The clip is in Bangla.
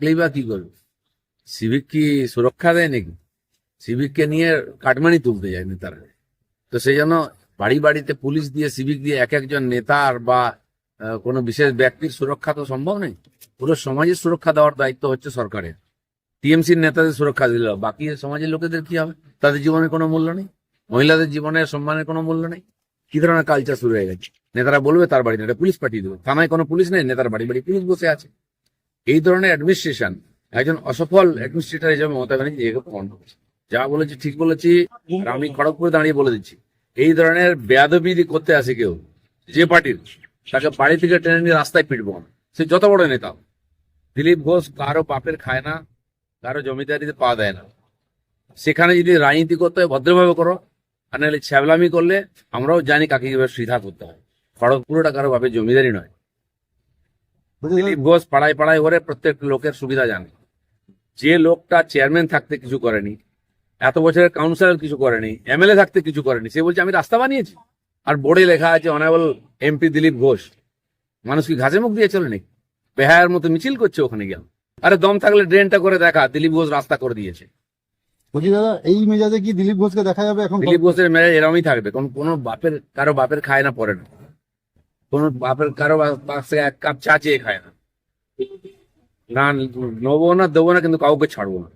থাকলেই বা কি করবে? সিভিক কি সুরক্ষা দেয় নাকি? সিভিককে নিয়ে কাটমানি তুলতে যায় নেতারা তো সেই জন্য বাড়ি বাড়িতে পুলিশ দিয়ে সিভিক দিয়ে এক একজন নেতার বা কোনো বিশেষ ব্যক্তির সুরক্ষা তো সম্ভব নেই পুরো সমাজের সুরক্ষা দেওয়ার দায়িত্ব হচ্ছে সরকারের। টিএমসির নেতাদের সুরক্ষা দিল বাকি সমাজের লোকেদের কি হবে? তাদের জীবনের কোনো মূল্য নেই? মহিলাদের জীবনের সম্মানের কোনো মূল্য নেই? কি ধরনের কালচার শুরু হয়ে গেছে? নেতারা বলবে তার বাড়িতে একটা পুলিশ পাঠিয়ে দেবে। থানায় কোনো পুলিশ নেই? নেতার বাড়ি বাড়ি পুলিশ বসে আছে। এই ধরনের অ্যাডমিনিস্ট্রেশন একজন অসফল অ্যাডমিনিস্ট্রেটর হিসেবে মমতা ব্যানার্জি একে প্রমাণ করেছে। যা বলেছি, ঠিক বলেছি, আর আমি খড়গপুরে দাঁড়িয়ে বলে দিচ্ছি। এই ধরনের বেয়াদবিদি করতে আসে কেউ, যে পার্টির, তাকে বাড়ি থেকে টেনে নিয়ে রাস্তায় পিটবো না সে যত বড় নেতা দিলীপ ঘোষ কারও বাপের খায় না, কারও জমিদারিতে পা দেয় না। সেখানে যদি রাজনীতি করতে হয়, ভদ্রভাবে করো, আর নাহলে ছ্যাবলামি করলে আমরাও জানি কাকে কীভাবে সুবিধা করতে হয়। খড়গপুরটা কারও বাপের জমিদারি নয়। দিলীপ ঘোষ পাড়ায় পাড়ায় ঘরে প্রত্যেক লোকের সুবিধা জানে। যে লোকটা চেয়ারম্যান থাকতে কিছু করেনি এত বছরের কাউন্সিলর কিছু করেনি এমএলএ থাকতে কিছু করেনি সে বলছে আমি রাস্তা বানিয়েছি। আর বোর্ডে লেখা আছে অনারেবল এমপি দিলীপ ঘোষ। মানুষ কি ঘাসে মুখ দিয়ে চলে নাকি? বেহায়ের মতো মিছিল করছে ওখানে গিয়ে। আরে দম থাকলে ড্রেনটা করে দেখা দিলীপ ঘোষ রাস্তা করে দিয়েছে। বলছি দাদা এই মেজাজে কি দিলীপ ঘোষকে দেখা যাবে এখন দিলীপ ঘোষের মেরে এরমই থাকবে। কোন কোনো বাপের কারও বাপের খায় না পরে না। কোনো বাপের কারও পাশে এক কাপ চা চেয়ে খায় না। না, নেব না, দেবো না, কিন্তু কাউকে ছাড়বো না।